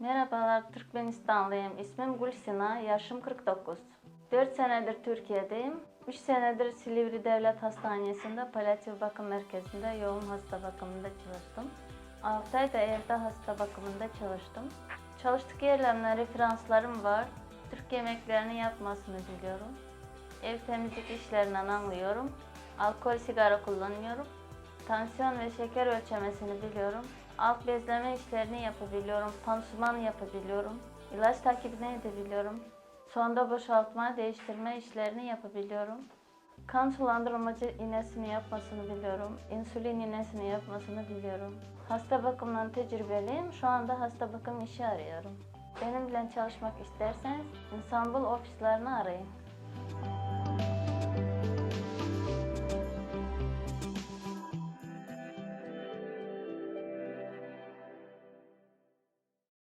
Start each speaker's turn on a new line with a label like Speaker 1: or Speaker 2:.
Speaker 1: Merhabalar, Türkmenistanlıyım. İsmim Gülsina, yaşım 49. 4 senedir Türkiye'deyim. 3 senedir Silivri Devlet Hastanesi'nde palyatif bakım merkezinde yoğun hasta bakımında çalıştım. 6 ay da evde hasta bakımında çalıştım. Çalıştık yerlerimden referanslarım var. Türk yemeklerini yapmasını biliyorum. Ev temizlik işlerinden anlıyorum. Alkol, sigara kullanmıyorum. Tansiyon ve şeker ölçemesini biliyorum. Alt bezleme işlerini yapabiliyorum. Pansuman yapabiliyorum. İlaç takibini edebiliyorum. Sonda boşaltma, değiştirme işlerini yapabiliyorum. Kan sulandırmacı iğnesini yapmasını biliyorum. İnsülin iğnesini yapmasını biliyorum. Hasta bakımından tecrübeliyim. Şu anda hasta bakım işi arıyorum. Benimle çalışmak isterseniz İstanbul ofislerini arayın.